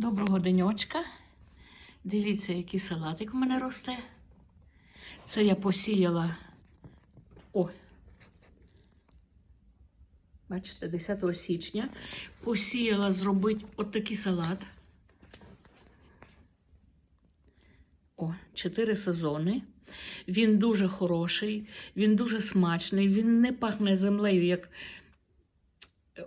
Доброго денечка. Дивіться, який салатик у мене росте. Це я посіяла. О. Бачите, 10 січня посіяла зробити отакий салат. О, 4 сезони. Він дуже хороший, він дуже смачний, він не пахне землею, як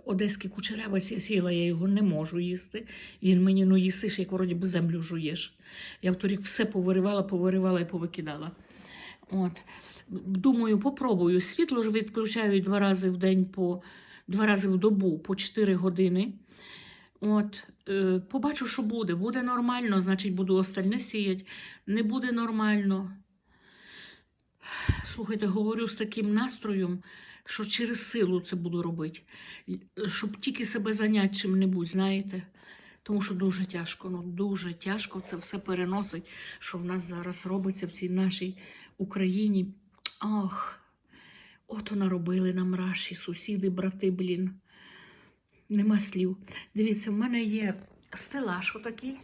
одеський кучерява сі- сіла, я його не можу їсти. Він мені ну їсиш, як вроді би землю жуєш. Я в торік все повиривала, повиривала і повикидала. От. Думаю, попробую. Світло ж відключають два рази в день по два рази в добу по 4 години. От, е, побачу, що буде. Буде нормально, значить буду остальне сіяти. Не буде нормально. Слухайте, говорю з таким настроєм, що через силу це буду робити. Е, Щоб тільки себе зайняти чим-небудь, знаєте. Тому що дуже тяжко, ну дуже тяжко це все переносить, що в нас зараз робиться в цій нашій Україні. Ох, ото наробили нам раші, сусіди, брати, блін. Нема слів. Дивіться, в мене є стелаж отакий.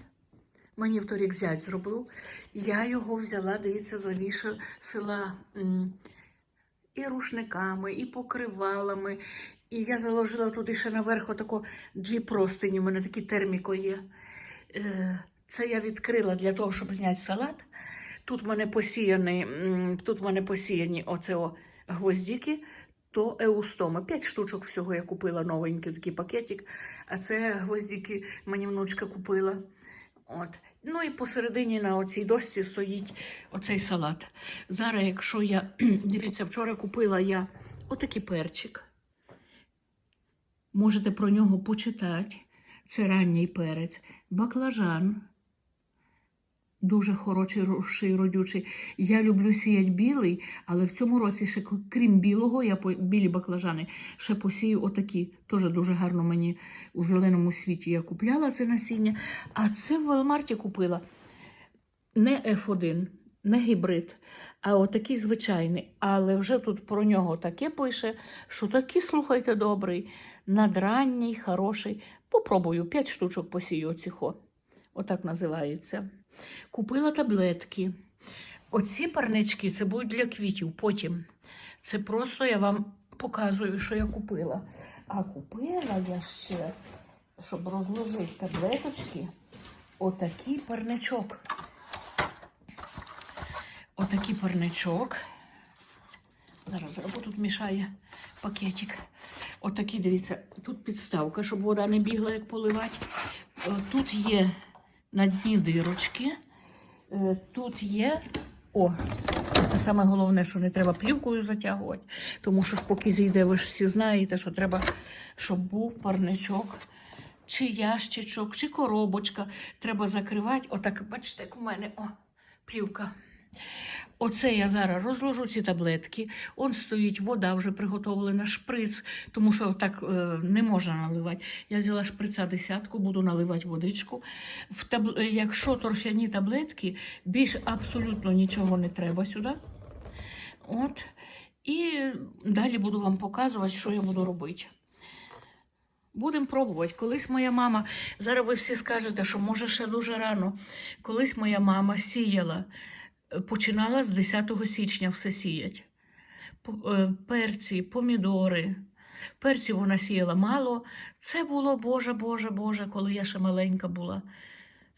Мені вторік зять зробив. Я його взяла, дивіться, за ліше села і рушниками, і покривалами. І я заложила туди ще наверху тако дві простині. У мене такі терміко є. Е, Це я відкрила для того, щоб зняти салат. Тут в мене посіяні, тут в мене посіяні оце о гвоздіки, то еустома. П'ять штучок всього я купила новенький такий пакетик. А це гвоздіки мені внучка купила. От. Ну і посередині на оцій дошці стоїть оцей салат. Зараз, якщо я дивіться, вчора купила я отакий перчик. Можете про нього почитати. Це ранній перець, баклажан. Дуже хороший, родючий. Я люблю сіяти білий, але в цьому році ще крім білого, я по- білі баклажани ще посію отакі. Теж дуже гарно мені у зеленому світі я купляла це насіння. А це в Walmart купила не F1, не гібрид, а отакий звичайний. Але вже тут про нього таке пише, що такий, слухайте, добрий, надранній, хороший. Попробую, 5 штучок посію оціхо. Отак називається. Купила таблетки. Оці парнички це будуть для квітів. Потім. Це просто я вам показую, що я купила. А купила я ще, щоб розложити таблеточки, отакий парничок. Отакий парничок. Зараз зараз тут мішає пакетик. Отакий, дивіться, тут підставка, щоб вода не бігла, як поливати. Е, Тут є на дні дирочки. Е, Тут є. О, це саме головне, що не треба плівкою затягувати. Тому що поки зійде, ви ж всі знаєте, що треба, щоб був парничок, чи ящичок, чи коробочка. Треба закривати. Отак, бачите, як у мене о, плівка. Оце я зараз розложу ці таблетки. Он стоїть вода вже приготовлена, шприц, тому що так е, не можна наливати. Я взяла шприца десятку, буду наливати водичку. В таб... Якщо торфяні таблетки, більш абсолютно нічого не треба сюди. От. І далі буду вам показувати, що я буду робити. Будемо пробувати. Колись моя мама, зараз ви всі скажете, що може ще дуже рано. Колись моя мама сіяла, починала з 10 січня все сіять. Е, Перці, помідори. Перців вона сіяла мало. Це було, Боже, Боже, Боже, коли я ще маленька була.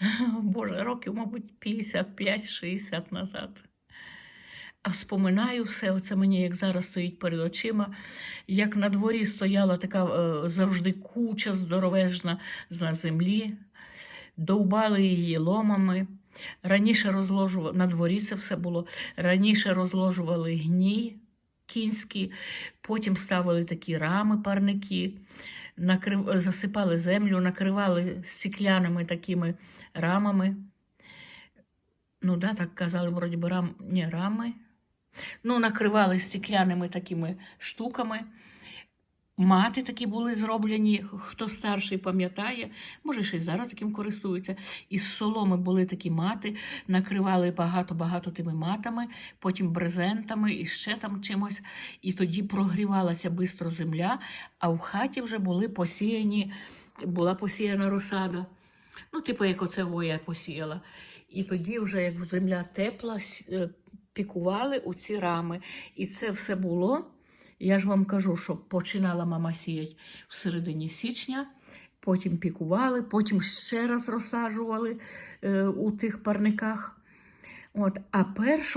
Боже, років, мабуть, 55-60 назад. А вспоминаю все, оце мені як зараз стоїть перед очима, як на дворі стояла така е, завжди куча здоровежна на землі, довбали її ломами. Раніше розложували, на дворі це все було, раніше розложували гній кінський, потім ставили такі рами, парники, накрив, засипали землю, накривали стекляними такими рамами. Ну, да, так казали, вроді би, рам, ні, рами. Ну, накривали стекляними такими штуками. Мати такі були зроблені, хто старший пам'ятає, може, ще й зараз таким користуються. Із соломи були такі мати, накривали багато-багато тими матами, потім брезентами і ще там чимось. І тоді прогрівалася бистро земля, а в хаті вже були посіяні, була посіяна розсада. Ну, типу, як оце во я посіяла. І тоді, вже як земля тепла, е, пікували у ці рами. І це все було. Я ж вам кажу, що починала мама сіяти в середині січня, потім пікували, потім ще раз розсаджували е, у тих парниках. От, а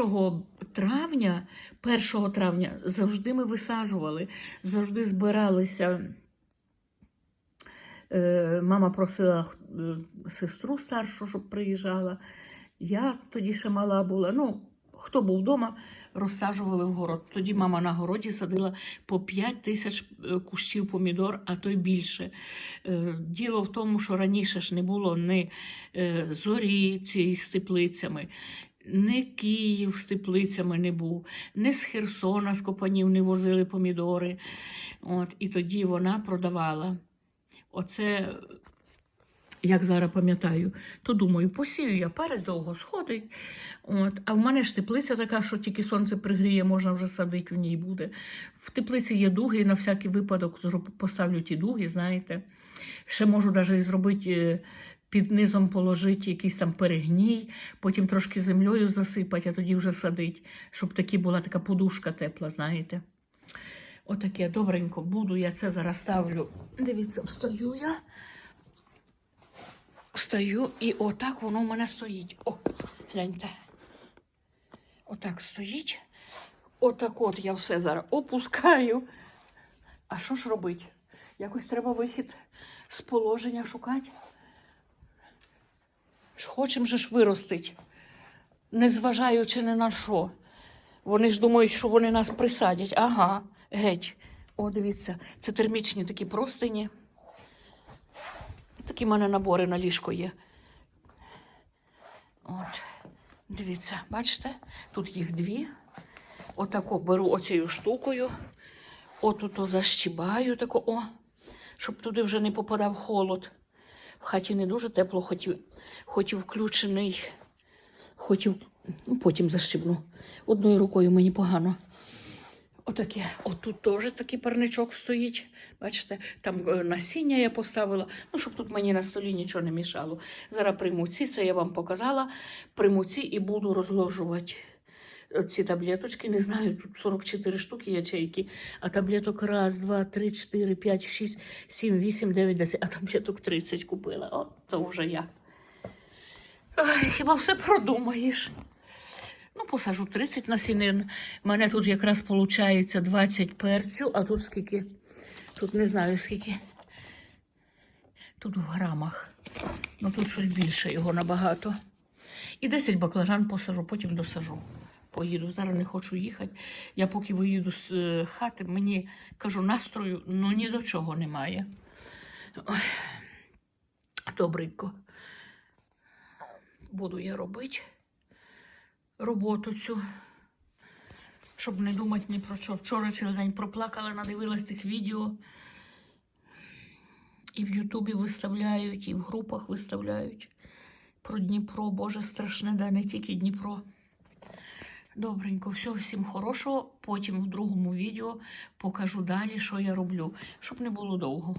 1 травня, 1 травня завжди ми висаджували, завжди збиралися. Е, Мама просила е, сестру старшу, щоб приїжджала. Я тоді ще мала була. Ну, хто був вдома, розсаджували в город. Тоді мама на городі садила по 5 тисяч е, кущів помідор, а то й більше. Е, Діло в тому, що раніше ж не було ні е, зорі цієї з теплицями, ні Київ з теплицями не був, ні з Херсона з Копанів не возили помідори. От, і тоді вона продавала. Оце, як зараз пам'ятаю, то думаю, посію я перець довго сходить. От. А в мене ж теплиця така, що тільки сонце пригріє, можна вже садити у ній буде. В теплиці є дуги, на всякий випадок поставлю ті дуги, знаєте. Ще можу навіть зробити е, під низом положити якийсь там перегній, потім трошки землею засипати, а тоді вже садити, щоб такі була така подушка тепла, знаєте. Отаке добренько буду, я це зараз ставлю. Дивіться, встаю я. Встаю і отак воно в мене стоїть. О, гляньте. Отак стоїть. Отак от я все зараз опускаю. А що ж робити? Якось треба вихід з положення шукати. Хочемо же ж виростить, незважаючи ні на що. Вони ж думають, що вони нас присадять. Ага, геть. О, дивіться, це термічні такі простині. Такі в мене набори на ліжко є. От, дивіться, бачите? Тут їх дві. Отако беру оцією штукою. Отут защібаю тако, о, щоб туди вже не попадав холод. В хаті не дуже тепло, хоч і, хоч і включений, хоч і, ну, потім защібну. Одною рукою мені погано. Отаке. Отут теж такий парничок стоїть. Бачите, там е, насіння я поставила, ну, щоб тут мені на столі нічого не мішало. Зараз прийму це я вам показала. Прийму ці і буду розложувати ці таблеточки. Не знаю, тут 44 штуки ячейки, а таблеток раз, два, три, чотири, п'ять, шість, сім, вісім, дев'ять, десять, а таблеток 30 купила. От то вже я. Ой, хіба все продумаєш? Ну, посажу 30 насінин. У мене тут якраз виходить 20 перцю, а тут скільки? Тут не знаю скільки. Тут в грамах. Ну тут щось більше його набагато. І 10 баклажан посажу, потім досажу. Поїду. Зараз не хочу їхати. Я поки виїду з е, хати, мені кажу, настрою ну ні до чого немає. Ой. Добренько. Буду я робити роботу цю, щоб не думати ні про що. Вчора цілий день проплакала, надивилась тих відео. І в Ютубі виставляють, і в групах виставляють про Дніпро. Боже, страшне, да, не тільки Дніпро. Добренько, всього всім хорошого. Потім в другому відео покажу далі, що я роблю, щоб не було довго.